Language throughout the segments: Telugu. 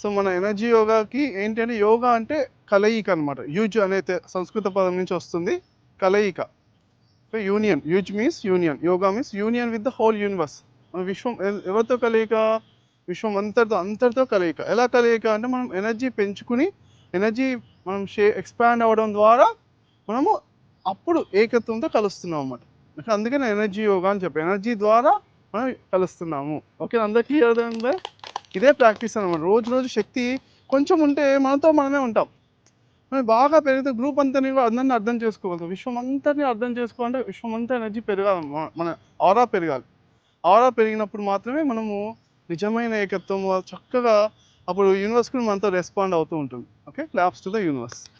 సో మన ఎనర్జీ యోగాకి ఏంటంటే యోగా అంటే కలయిక అనమాట యూజ్ అనేది సంస్కృత పదం నుంచి వస్తుంది. కలయిక. Union. Use means union. Yoga means union with the whole universe. మన విశ్వం ఎవరితో కలయిక? విశ్వం అంతటితో అంతటితో కలయిక. ఎలా కలయిక అంటే మనం ఎనర్జీ పెంచుకుని ఎనర్జీ మనం షే ఎక్స్పాండ్ అవ్వడం ద్వారా మనము అప్పుడు ఏకత్వంతో కలుస్తున్నాం అన్నమాట. అందుకని ఎనర్జీ యోగా అని చెప్పి. ఎనర్జీ ద్వారా మనం కలుస్తున్నాము. ఓకే అందరికీ అర్థమైందా? ఇదే ప్రాక్టీస్ అనమాట రోజు రోజు శక్తి కొంచెం ఉంటే మనతో మనమే ఉంటాం. మనం బాగా పెరిగితే గ్రూప్ అంతా అందరినీ అందరిని అర్థం చేసుకోగలుగుతాం విశ్వం అంతని అర్థం చేసుకోవాలంటే విశ్వం అంతా ఎనర్జీ పెరగాలి మన- మన ఆరా పెరగాలి. ఆరా పెరిగినప్పుడు మాత్రమే మనము నిజమైన ఏకత్వం చక్కగా అప్పుడు యూనివర్స్ కూడా మనతో రెస్పాండ్ అవుతూ ఉంటుంది. Okay? Claps to the universe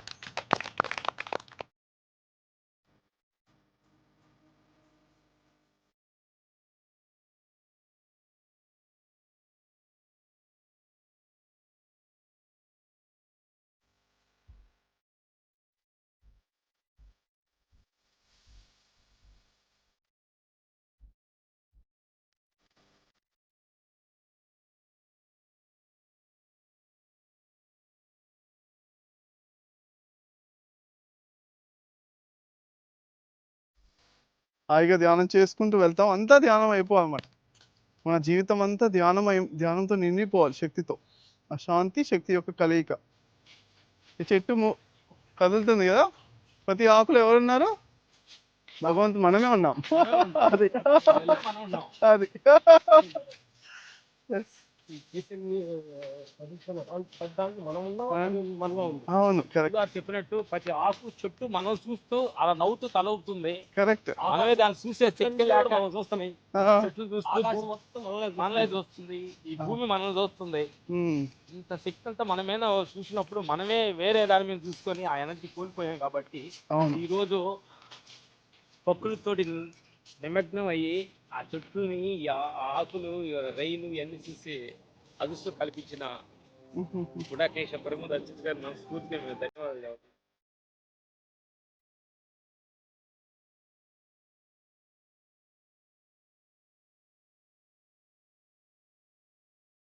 హాయిగా ధ్యానం చేసుకుంటూ వెళ్తాం. అంతా ధ్యానం అయిపోవాలన్నమాట. మన జీవితం అంతా ధ్యానం అయి ధ్యానంతో నిండిపోవాలి శక్తితో. ఆ శాంతి శక్తి యొక్క కలయిక. ఈ చెట్టు కదులుతుంది కదా? ప్రతి ఆకులు ఎవరున్నారు? భగవంతు మనమే ఉన్నాం. అది. అది. మనం ఉన్నాం అది మనలో ఉంది అవును కరెక్ట్ గారు చెప్పినట్టు ప్రతి ఆకు చెట్టు మనం చూస్తూ అలా నవ్వుతూ తలవుతుంది కరెక్ట్ మనమే దాన్ని చూసే లేక మనం చూస్తున్నాయి చెట్లు చూస్తూ మనలే చూస్తుంది. ఈ భూమి మనల్ని చూస్తుంది. ఇంత శక్తి అంతా మన మీద చూసినప్పుడు మనమే వేరే దాని మీద చూసుకొని ఆ ఎనర్జీ కోల్పోయాం కాబట్టి ఈ రోజు ప్రకృతితోటి నిమగ్నం అయ్యి ఆ చెట్టుని ఆకులు రైలు ఇవన్నీ చూసి అదృష్టం కల్పించిన గుడాకేశ ప్రముఖ అర్చిత్ గారు మనస్ఫూర్తిగా మేము ధన్యవాదాలు